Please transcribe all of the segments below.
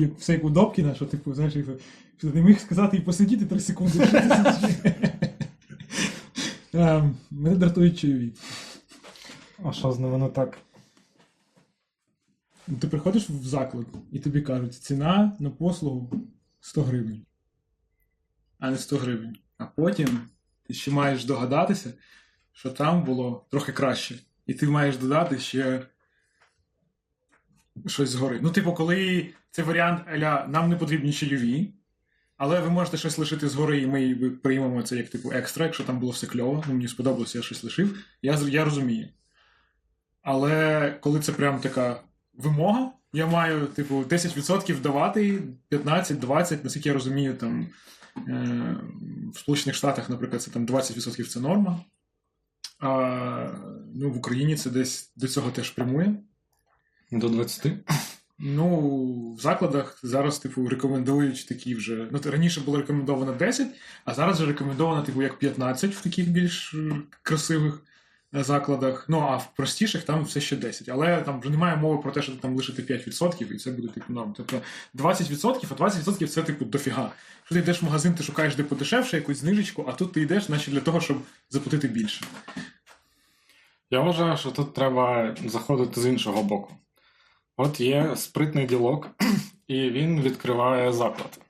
як все як у Добкіна, що типу, знаєш, як, що ти не міг сказати і посидіти 3 секунди. Ем, Мене дратують чайові. А що з ними не так? Ну, Ти приходиш в заклад і тобі кажуть, ціна на послугу 100 гривень. А не 100 гривень. А потім ти ще маєш догадатися, що там було трохи краще. І ти маєш додати ще щось згори. Ну, типу, коли це варіант аля нам не потрібні чайові, але ви можете щось лишити згори, і ми приймемо це як типу екстра, якщо там було все кльово, ну мені сподобалося, я щось лишив. Я, я розумію. Але коли це прям така вимога, я маю, типу, 10% давати, 15-20, наскільки я розумію, там е, в Сполучених Штатах, наприклад, це там 20% це норма. А ну, в Україні це десь до цього теж прямує. До 20? Ну, в закладах зараз, типу, рекомендують такі вже. Ну, раніше було рекомендовано 10, а зараз вже рекомендовано, типу, як 15 в таких більш е, красивих е, закладах. Ну, а в простіших там все ще 10. Але там вже немає мови про те, що там лишити 5%, і це буде типу норм. Тобто 20%, а 20% це типу дофіга. Якщо ти йдеш в магазин, ти шукаєш де подешевше, якусь знижечку, а тут ти йдеш, наче для того, щоб заплатити більше. Я вважаю, що тут треба заходити з іншого боку. От є спритний ділок, і він відкриває заклад.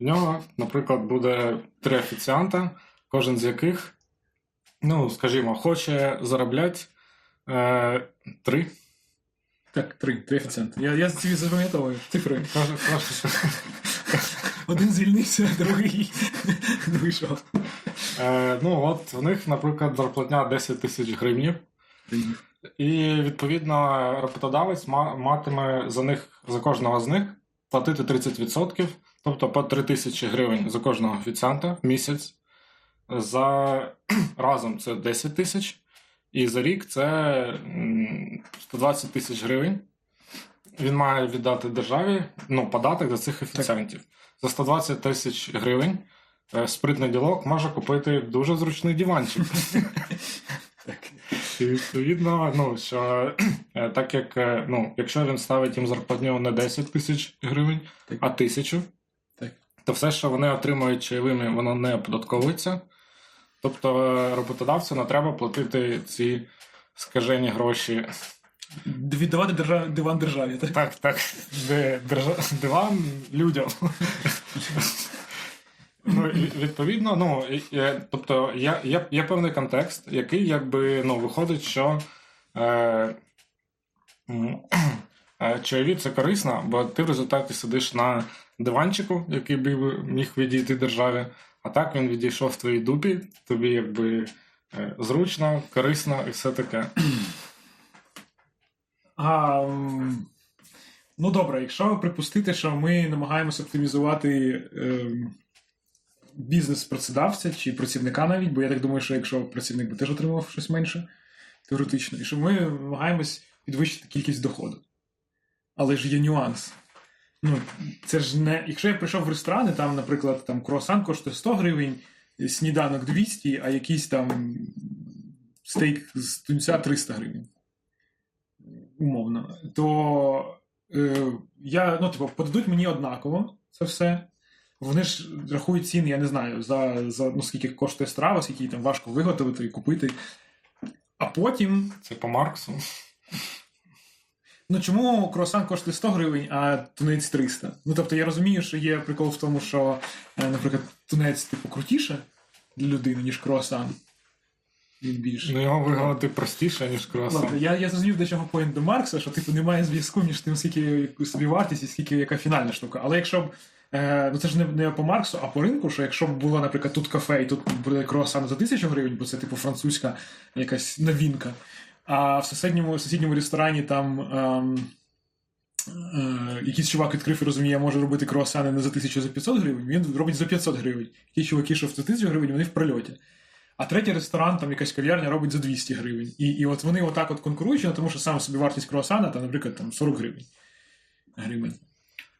В нього, наприклад, буде три офіціанта, кожен з яких, ну, скажімо, хоче заробляти е, три. Так, три, три офіціанти. Я, я собі запам'ятовую. Цифри. Один звільнився, другий вийшов. е, ну, от в них, наприклад, зарплатня 10 тисяч гривень. І відповідно роботодавець матиме за них за кожного з них платити 30%, тобто по 3 тисячі гривень за кожного офіціанта в місяць. За разом це 10 тисяч, і за рік це 120 тисяч гривень. Він має віддати державі ну, податок за цих офіціантів. За 120 тисяч гривень е, спритний ділок може купити дуже зручний диванчик. І відповідно, ну що е, так як е, ну, якщо він ставить їм зарплатню не 10 тисяч гривень, Так. а тисячу, Так. то все, що вони отримують чайовими, воно не оподатковується. Тобто е, роботодавцю не треба платити ці скажені гроші. Віддавати держав... диван державі, так? Так, так, диван людям. Ну, відповідно, ну, тобто є, є, є певний контекст, який якби ну, виходить, що е, е, чайові це корисно, бо ти в результаті сидиш на диванчику, який би міг відійти державі, а так він відійшов в твоїй дупі, тобі якби е, зручно, корисно і все таке. А, ну добре, якщо припустити, що ми намагаємося оптимізувати ем, бізнес працедавця чи працівника навіть, бо я так думаю, що якщо працівник би теж отримав щось менше, теоретично, і що ми намагаємось підвищити кількість доходу. Але ж є нюанс. Ну, це ж не. Якщо я прийшов в ресторан, і там, наприклад, там круасан коштує 100 гривень, сніданок 200, а якийсь там стейк з тунця 300 гривень умовно, то е, я, ну, типу, подадуть мені однаково це все. Вони ж рахують ціни, я не знаю, за, за ну, скільки коштує страва, скільки її там важко виготовити і купити. А потім, Це по Марксу. ну чому круасан коштує 100 гривень, а тунець 300? Ну тобто я розумію, що є прикол в тому, що, е, наприклад, тунець, типу, крутіше для людини, ніж круасан. Він більш. Ну, його вигадати простіше, ніж круасан. Ладно, я, я зрозумів, до чого поінт до Маркса, що типу немає зв'язку між тим, скільки собі вартість і скільки яка фінальна штука. Але якщо б. Е, ну це ж не, не по Марксу, а по ринку, що якщо б було, наприклад, тут кафе, і тут буде круасан за тисячу гривень, бо це типу французька якась новинка. А в сусідньому, в сусідньому ресторані там ем, е, якийсь чувак відкрив і розуміє, може робити круасани не за 1000, а за 500 гривень, він робить за 500 гривень. Ті чуваки, що за 1000 гривень, вони в прильоті. А третій ресторан, там якась кав'ярня робить за 200 гривень. І, і от вони отак от конкурують, ну, тому що саме собі вартість круасана, там, наприклад, там 40 гривень. гривень.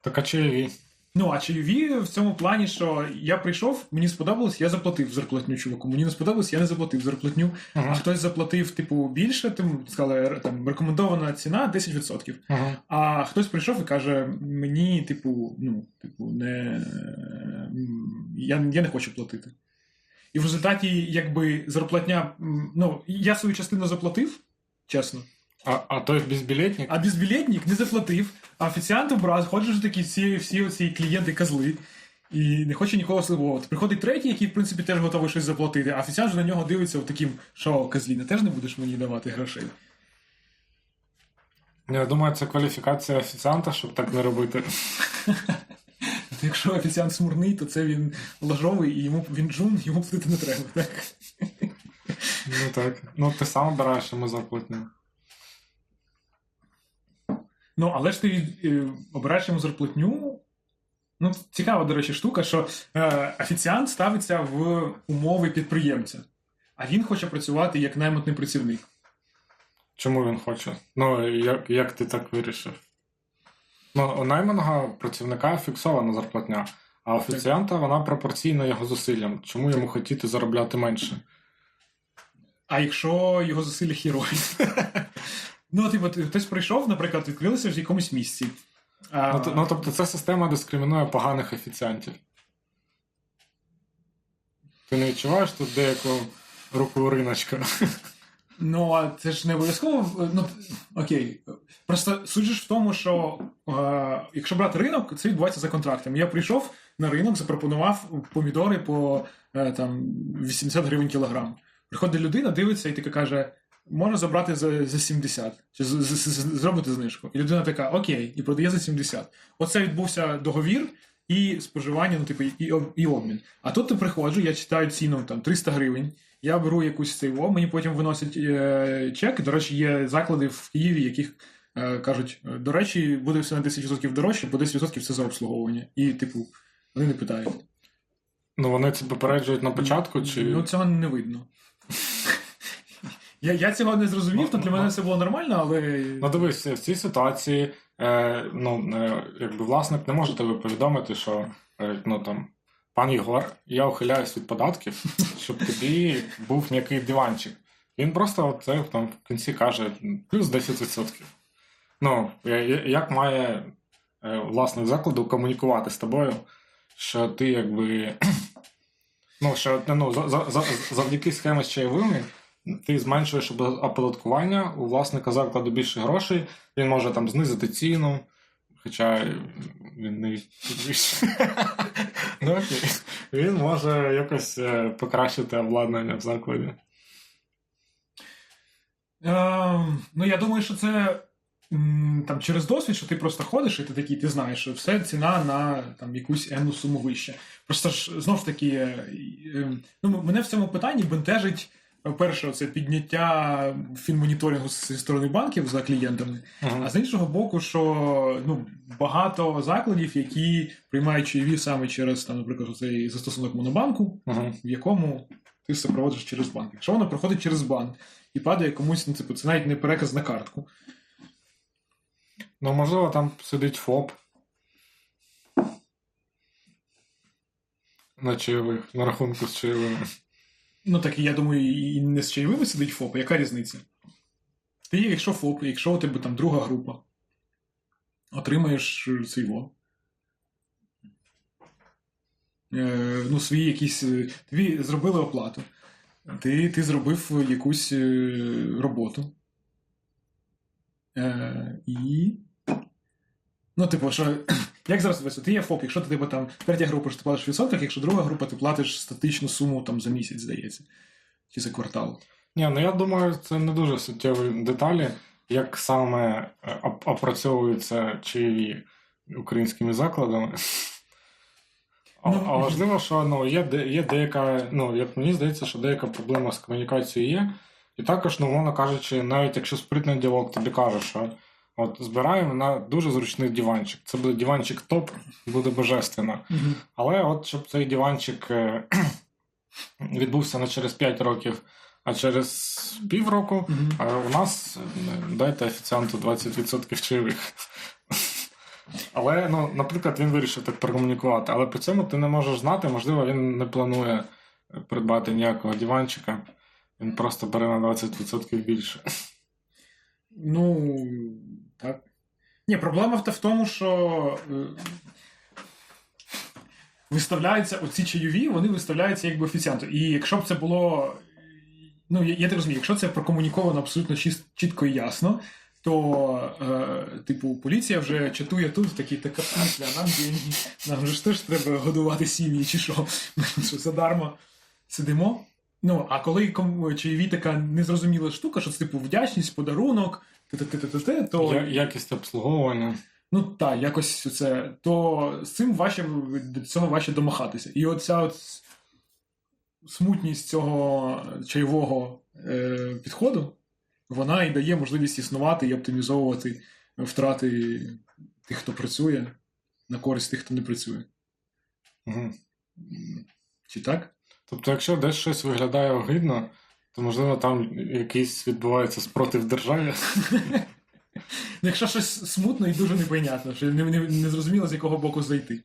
Так а чайові? Ну, а чайові в цьому плані, що я прийшов, мені сподобалось, я заплатив зарплатню чуваку. Мені не сподобалось, я не заплатив зарплатню. А хтось заплатив, типу, більше, тим сказали, там рекомендована ціна 10%. Ага. А хтось прийшов і каже: мені, типу, ну, типу, не я, я не хочу платити. І в результаті, якби зарплатня, ну, я свою частину заплатив, чесно. А, а той безбілетник? А безбілетник не заплатив, а офіціант образ, ходять такі всі, всі ці клієнти козли. І не хоче нікого слугувати. Приходить третій, який, в принципі, теж готовий щось заплатити, а офіціант же на нього дивиться таким, що козліна, теж не будеш мені давати грошей. Я думаю, це кваліфікація офіціанта, щоб так не робити. Якщо офіціант смурний, то це він ложовий і йому він джун, йому платити не треба. Так? Ну так. Ну ти сам обираєш йому зарплатню. Ну, але ж ти е, обираєш йому зарплатню. Ну, цікава, до речі, штука, що е, офіціант ставиться в умови підприємця, а він хоче працювати як наймитний працівник. Чому він хоче? Ну, як, як ти так вирішив? Ну, у найманого працівника фіксована зарплатня, а офіціанта вона пропорційна його зусиллям. Чому йому хотіти заробляти менше? А якщо його зусилля хірові? Ну, типу, хтось прийшов, наприклад, відкрилися в якомусь місці. А, Ну, ну, тобто ця система дискримінує поганих офіціантів. Ти не відчуваєш тут деяку руку риночка? Ну, а це ж не обов'язково. Ну, окей. Просто суть ж в тому, що е, якщо брати ринок, це відбувається за контрактами. Я прийшов на ринок, запропонував помідори по е, там, 80 гривень кілограм. Приходить людина, дивиться і така каже: можна забрати за, за 70, чи з- з- з- зробити знижку. І людина така, окей, і продає за 70. Оце відбувся договір. І споживання, ну, типу, і, і обмін. А тут я приходжу, я читаю ціну там 300 гривень, я беру якусь цейво, мені потім виносять е, чек. До речі, є заклади в Києві, яких е, кажуть, до речі, буде все на 10% дорожче, бо 10% це за обслуговування. І, типу, вони не питають. Ну, вони це попереджують на початку, чи. Ну, цього не видно. Я, я цього не зрозумів, то для мене це було нормально, але. Ну, дивись, в цій ситуації е, ну, е, якби власник не може тобі повідомити, що е, ну, там, пан Єгор, я ухиляюсь від податків, щоб тобі був м'який диванчик. Він просто це там в кінці каже плюс 10%. Ну, як має е, власник закладу комунікувати з тобою, що ти якби. Ну, що ну, за, за, за, завдяки схемі з чайовими ти зменшуєш оподаткування, у власника закладу більше грошей, він може там знизити ціну, хоча він не. Ну, окей. Він може якось е, покращити обладнання в закладі. Ем, ну, я думаю, що це там через досвід, що ти просто ходиш, і ти такий, ти знаєш, що все ціна на там якусь енну суму вище. Просто ж знов ж таки, е, е, ну, мене в цьому питанні бентежить. Перше, це підняття фінмоніторингу зі сторони банків за клієнтами. А з іншого боку, що ну, багато закладів, які приймають чайові саме через, там, наприклад, цей застосунок монобанку, Мгм. в якому ти все проводиш через банк. Якщо воно проходить через банк і падає комусь, ну, типу, це навіть не переказ на картку. Ну, можливо, там сидить ФОП. На чайових, на рахунку з чайовими. Ну так я думаю, і не з чайовими сидить ФОП, яка різниця? Ти, якщо ФОП, якщо у тебе там друга група, отримаєш е, во. Е, ну, свої якісь. е, Тобі зробили оплату. Ти, ти зробив якусь е, роботу. Е, і. Ну, типу, що. Як зараз весело? Ти є ФОП, якщо ти типу, там третя група, що ти платиш в відсотках, якщо друга група, ти платиш статичну суму там за місяць, здається. Чи за квартал. Ні, ну я думаю, це не дуже суттєві деталі, як саме е, опрацьовуються чаєві українськими закладами. А, Ну, а важливо, що ну, є, є деяка, ну, як мені здається, що деяка проблема з комунікацією є. І також, ну, мовно кажучи, навіть якщо спритний діалог тобі каже, що от збираємо на дуже зручний диванчик. Це буде диванчик топ, буде божественно. Але от щоб цей диванчик е, відбувся не через 5 років, а через півроку, а у нас е, дайте офіціанту 20% чайових. Але, ну, наприклад, він вирішив так прокомунікувати, але при цьому ти не можеш знати, можливо, він не планує придбати ніякого диванчика. Він просто бере на 20% більше. Ну, так. Ні, проблема в, тому, що е, виставляються оці чайові, вони виставляються якби офіціанту. І якщо б це було. Ну, я, я так розумію, якщо це прокомуніковано абсолютно чіс- чітко і ясно, то, е, типу, поліція вже чатує тут такі, така смисля, нам деньги, нам же ж теж треба годувати сім'ї, чи що, Ми що задармо сидимо. Ну, а коли кому чайові така незрозуміла штука, що це типу вдячність, подарунок, то Я- Якість обслуговування. ну так, якось це, то з цим важче до цього важче домахатися. І оця от смутність цього чайового е, підходу, вона і дає можливість існувати і оптимізовувати втрати тих, хто працює, на користь тих, хто не працює. Угу. Чи так? Тобто, якщо десь щось виглядає огидно, то можливо там якийсь відбувається спротив державі. Ну, Якщо щось смутно і дуже непонятно, що не, не зрозуміло, з якого боку зайти.